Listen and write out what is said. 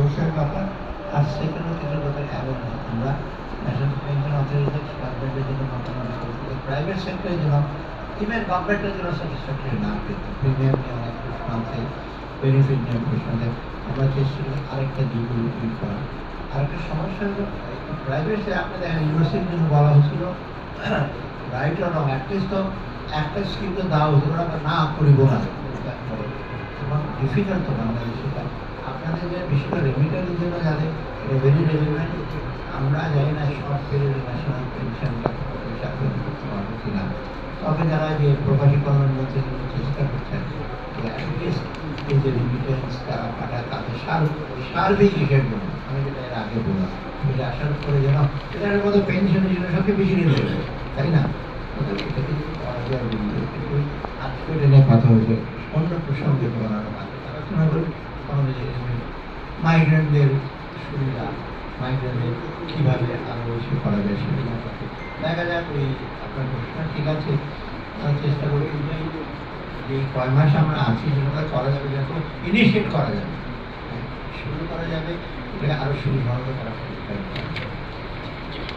সোর্সের ব্যাপার, আর সেকেন্ড হচ্ছে কথা এমন না। আমরা ন্যাশনাল পেনশন অথরিটি গভর্নমেন্টের জন্য মতামত করছি প্রাইভেট সেক্টরের জন্য ইভেন গভর্নমেন্টের জন্য স্যাটিসফ্যাক্টরি না কিন্তু প্রিমিয়াম নিয়ে অনেক প্রশ্ন আছে বেনিফিট নিয়ে প্রশ্ন আছে। আমরা চেষ্টা করি আরেকটা দিকগুলো ঠিক করা আরেকটা সমস্যা হলো প্রাইভেটে আপনি দেখেন ইউনিভার্সিটির জন্য বলা হয়েছিল রাইট রং অ্যাটলিস্ট তো একটা স্কিম তো দেওয়া ওরা না করিব না। ডিফিকাল্ট তো বাংলাদেশে। আপনাদের যে বিশেষ করে রেমিটারের জন্য যাদের রেভিনিউ রেলিভেন্ট আমরা জানি না শর্ট পিরিয়ড ন্যাশনাল পেনশন করতে পারব কিনা তবে যারা যে প্রবাসীকরণের মধ্যে চেষ্টা করছেন যে অ্যাটলিস্ট এই যে রেমিটেন্স তারা পাঠায়, তাদের সার সার্বিক হিসেবে জন্য আমি যেটা এর আগে বললাম সেটা আসার পরে যেন এটার মতো পেনশনের জন্য সবচেয়ে বেশি দেবে তাই না? করা কথা হয়েছে, অন্য প্রসঙ্গে বলার করি যে মাইগ্রেন্টদের সুবিধা মাইগ্রেন্টদের কীভাবে আরও বেশি করা যায় সেটা দেখা। দেখা যাক ওই আপনার প্রশ্ন ঠিক আছে চেষ্টা করি যে কয় মাস আমরা আছি, সেটা করা যাবে যাতে ইনিশিয়েট করা যাবে শুরু করা যাবে এটাকে আরও সুবিধাভাবে করা